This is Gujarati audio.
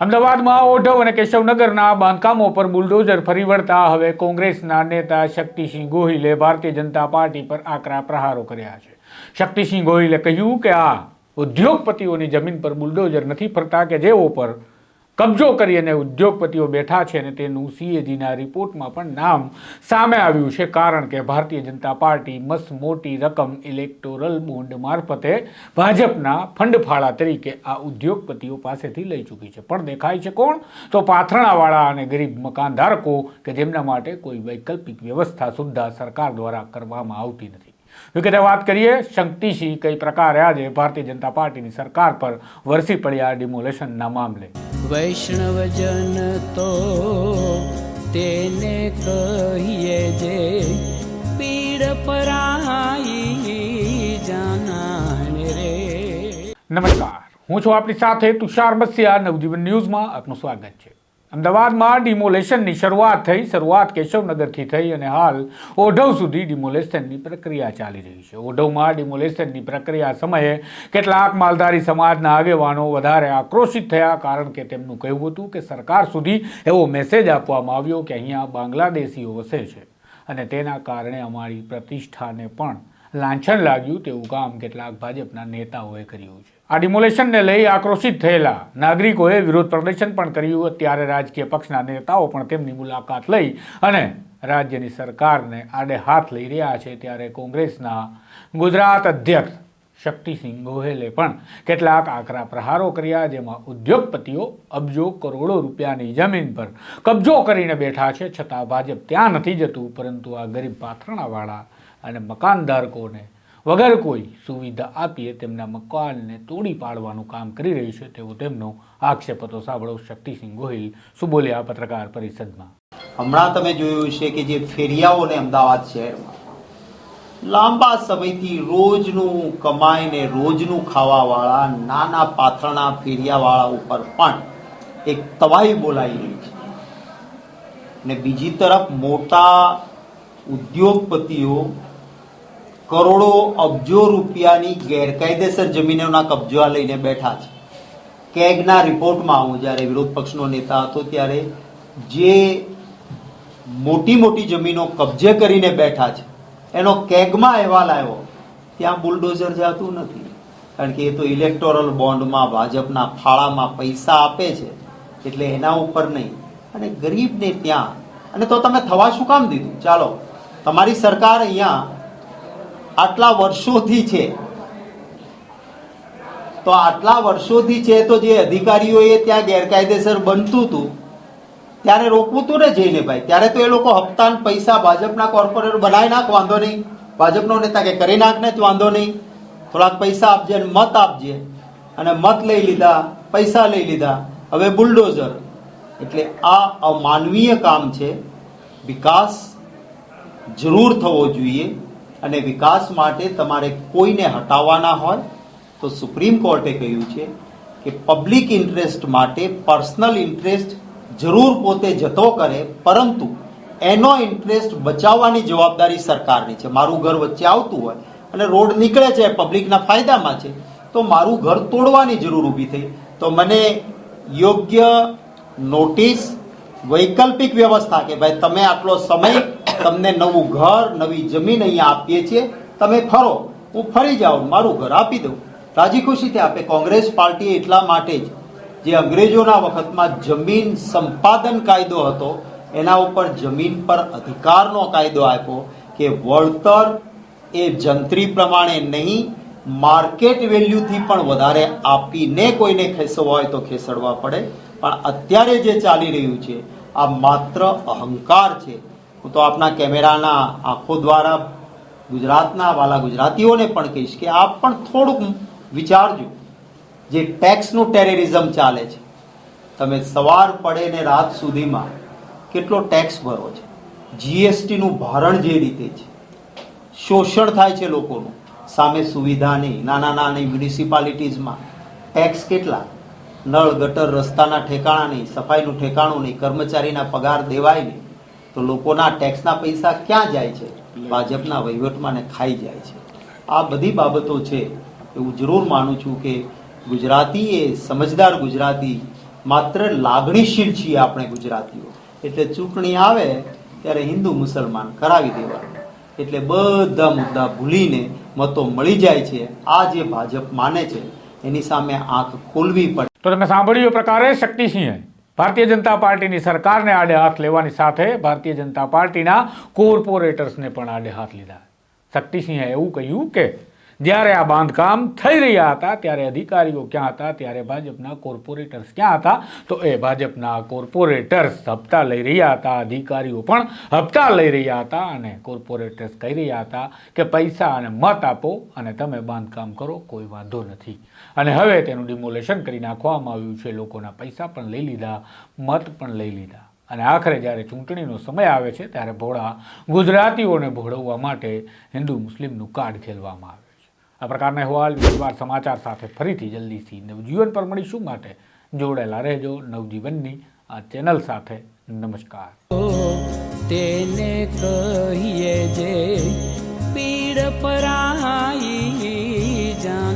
અમદાવાદમાં ઓઢવ અને કેશવનગરના બાંધકામો પર બુલડોઝર ફરી વળતા હવે કોંગ્રેસના નેતા શક્તિસિંહ ગોહિલે ભારતીય જનતા પાર્ટી પર આકરા પ્રહારો કર્યા છે. શક્તિસિંહ ગોહિલે કહ્યું કે આ ઉદ્યોગપતિઓની જમીન પર બુલડોઝર નથી ફરતા કે જેઓ પર કબજો કરી અને ઉદ્યોગપતિઓ બેઠા છે અને તેનું સીએજીના રિપોર્ટમાં પણ નામ સામે આવ્યું છે. કારણ કે ભારતીય જનતા પાર્ટી મસ મોટી રકમ ઇલેક્ટોરલ બોન્ડ મારફતે ભાજપના ફંડફાળા તરીકે આ ઉદ્યોગપતિઓ પાસેથી લઈ ચૂકી છે. પણ દેખાય છે કોણ? તો પાથરણાવાળા અને ગરીબ મકાનધારકો કે જેમના માટે કોઈ વૈકલ્પિક વ્યવસ્થા સુદ્ધા સરકાર દ્વારા કરવામાં આવતી નથી. વિગતે વાત કરીએ શક્તિસિંહ કઈ પ્રકારે આજે ભારતીય જનતા પાર્ટીની સરકાર પર વરસી પડ્યા ડિમોલેશનના મામલે. વૈષ્ણવજન તો તેને કહીએ જે પીડ પરાઈ જાનાને રે. નમસ્કાર. હું છું આપની સાથે તુષાર બસિયા નવજીવન ન્યૂઝમાં આપનું સ્વાગત છે. અમદાવાદમાં ડિમોલેશનની શરૂઆત થઈ, શરૂઆત કેશવનગરથી થઈ અને હાલ ઓઢવ સુધી ડિમોલેશનની પ્રક્રિયા ચાલી રહી છે. ઓઢવમાં ડિમોલેશનની પ્રક્રિયા સમયે કેટલાક માલધારી સમાજના આગેવાનો વધારે આક્રોશિત થયા કારણ કે તેમનું કહેવું હતું કે સરકાર સુધી એવો મેસેજ આપવામાં આવ્યો કે અહીંયા બાંગ્લાદેશીઓ વસે છે અને તેના કારણે અમારી પ્રતિષ્ઠાને પણ લાંછન લાગ્યું તેવું કામ કેટલાક ભાજપના નેતાઓએ કર્યું છે. આ ડિમોલેશનને લઈ આક્રોશિત થયેલા નાગરિકોએ વિરોધ પ્રદર્શન પણ કર્યું ત્યારે રાજકીય પક્ષના નેતાઓ પણ તેમની મુલાકાત લઈ અને રાજ્યની સરકારને આડે હાથ લઈ રહ્યા છે. ત્યારે કોંગ્રેસના ગુજરાત અધ્યક્ષ શક્તિસિંહ ગોહેલે પણ કેટલાક આકરા પ્રહારો કર્યા, જેમાં ઉદ્યોગપતિઓ અબજો કરોડો રૂપિયાની જમીન પર કબજો કરીને બેઠા છે. છતાં ભાજપ ત્યાં નથી જતું, પરંતુ આ ગરીબ પાથરણાવાળા અને મકાનધારકોને વગર કોઈ સુવિધા આપીએ તેમના મકાનને તોડી પાડવાનું કામ કરી રહ્યું છે તેવો તેમનો આક્ષેપ હતો. સાંભળો શક્તિસિંહ ગોહિલ, સુબોલિયા બોલ્યા પત્રકાર પરિષદમાં. હમણાં તમે જોયું છે કે જે ફેરિયાઓને અમદાવાદ શહેરમાં લાંબા સમયથી રોજનું કમાઈને રોજનું ખાવાવાળા નાના પાથરણા ફેરિયાવાળા ઉપર પણ એક તવાહી બોલાઈ રહી છે. ને બીજી તરફ મોટા ઉદ્યોગપતિઓ કરોડો અબજો રૂપિયાની ગેરકાયદેસર જમીનોના કબજા લઈને બેઠા છે. કેગના રિપોર્ટમાં હું જ્યારે વિરોધ પક્ષનો નેતા હતો ત્યારે જે મોટી મોટી જમીનો કબજે કરીને બેઠા છે, એનો કેગમાં અહેવાલ આવ્યો, ત્યાં બુલડોઝર જાતું નથી. કારણ કે એ તો ઇલેક્ટોરલ બોન્ડમાં, ભાજપના ફાળામાં પૈસા આપે છે, એટલે એના ઉપર નહીં. અને ગરીબને ત્યાં, અને તો તમે થવા શું કામ દીધું? ચાલો, તમારી સરકાર અહીંયા આટલા વર્ષોથી છે. તો આટલા વર્ષોથી છે તો જે અધિકારીઓએ ત્યાં ગેરકાયદેસર બનતું હતું, ત્યારે રોકવું હતું ને જઈને ભાઈ. ત્યારે તો એ લોકો હપ્તા પૈસા ભાજપના કોર્પોરેટર બનાવી નાખ, વાંધો નહીં. ભાજપનો નેતા કે કરી નાખ ને જ વાંધો નહીં. થોડાક પૈસા આપજે અને મત આપજે. અને મત લઈ લીધા, પૈસા લઈ લીધા. હવે બુલડોઝર. એટલે આ અમાનવીય કામ છે. વિકાસ જરૂર થવો જોઈએ. અને વિકાસ માટે તમારે કોઈને હટાવવાના હોય, તો સુપ્રીમ કોર્ટે કહ્યું છે કે પબ્લિક ઇન્ટરેસ્ટ માટે પર્સનલ ઇન્ટરેસ્ટ જરૂર પોતે જતો કરે, પરંતુ એનો ઇન્ટરેસ્ટ બચાવવાની જવાબદારી સરકારની છે. મારું ઘર વચ્ચે આવતું હોય અને રોડ નીકળે છે પબ્લિકના ફાયદામાં છે, તો મારું ઘર તોડવાની જરૂર ઊભી થઈ. તો મને યોગ્ય નોટિસ વૈકલ્પિક વ્યવસ્થા કે ભાઈ તમે આટલો સમય તમને નવું ઘર, નવી જમીન અહીંયા આપીએ છીએ. તમે ફરો. હું ફરી જાઉં. મારું ઘર આપી દઉં. રાજી ખુશીથી આપે. કોંગ્રેસ પાર્ટી એટલા માટે જ જે અંગ્રેજોના વખતમાં જમીન સંપાદન કાયદો હતો, એના ઉપર જમીન પર અધિકારનો કાયદો આપ્યો કે વળતર એ જંત્રી પ્રમાણે નહીં, માર્કેટ વેલ્યુથી પણ વધારે આપીને કોઈને ખેસવા હોય તો ખેસડવા પડે. પણ અત્યારે જે ચાલી રહ્યું છે, આ માત્ર અહંકાર છે. હું તો આપના કેમેરાના આંખો દ્વારા ગુજરાતના વાલા ગુજરાતીઓને પણ કહીશ કે આપ પણ થોડુંક વિચારજો જે ટેક્સનું ટેરરિઝમ ચાલે છે. તમે સવાર પડે ને રાત સુધીમાં કેટલો ટેક્સ ભરો છે? જીએસટીનું ભારણ જે રીતે છે, શોષણ થાય છે લોકોનું. સામે સુવિધા નહીં નાના નાની મ્યુનિસિપાલિટીઝમાં ટેક્સ કેટલા? નળ, ગટર, રસ્તાના ઠેકાણા નહીં સફાઈનું ઠેકાણું નહીં, કર્મચારીના પગાર દેવાય નહીં. તો લોકોના ટેક્સના પૈસા ક્યાં જાય છે? ભાજપના વહીવટમાં ને ખાઈ જાય છે. આ બધી બાબતો છે એવું જરૂર માનું છું કે ગુજરાતી એ સમજદાર ગુજરાતી માત્ર લાગણીશીલ છીએ આપણે ગુજરાતીઓ. એટલે ચૂંટણી આવે ત્યારે હિન્દુ મુસલમાન કરાવી દેવાનું. એટલે બધા મુદ્દા ભૂલીને મતો મળી જાય છે. આ જે ભાજપ માને છે એની સામે આંખ ખોલવી પડે. તો તમે સાંભળ્યું પ્રકારે શક્તિસિંહે. ભારતીય જનતા પાર્ટીની સરકારને આડે હાથ લેવાની સાથે ભારતીય જનતા પાર્ટીના કોર્પોરેટર્સને પણ આડે હાથ લીધા. શક્તિસિંહે એવું કહ્યું કે જ્યારે આ બાંધકામ થઈ રહ્યા હતા, ત્યારે અધિકારીઓ ક્યાં હતા? ત્યારે ભાજપના કોર્પોરેટર્સ ક્યાં હતા? તો એ ભાજપના કોર્પોરેટર્સ હપ્તા લઈ રહ્યા હતા, અધિકારીઓ પણ હપ્તા લઈ રહ્યા હતા અને કોર્પોરેટર્સ કહી રહ્યા હતા કે પૈસા અને મત આપો અને તમે બાંધકામ કરો, કોઈ વાંધો નથી. અને હવે તેનું ડિમોલેશન કરી નાખવામાં આવ્યું છે, લોકોના પૈસા પણ લઈ લીધા, મત પણ લઈ લીધા. અને આખરે જ્યારે ચૂંટણીનો સમય આવે છે, ત્યારે ભોળા ગુજરાતીઓને ભોળવવા માટે હિન્દુ મુસ્લિમનું કાર્ડ ખેલવામાં આવે. આ પ્રકારના અહેવાલ વિગતવાર સમાચાર સાથે ફરીથી જલ્દીથી નવજીવન પર મળીશું. માટે જોડેલા રહેજો નવજીવનની આ ચેનલ સાથે. નમસ્કાર. તેને કહીએ જે પીડ પરાઈ જા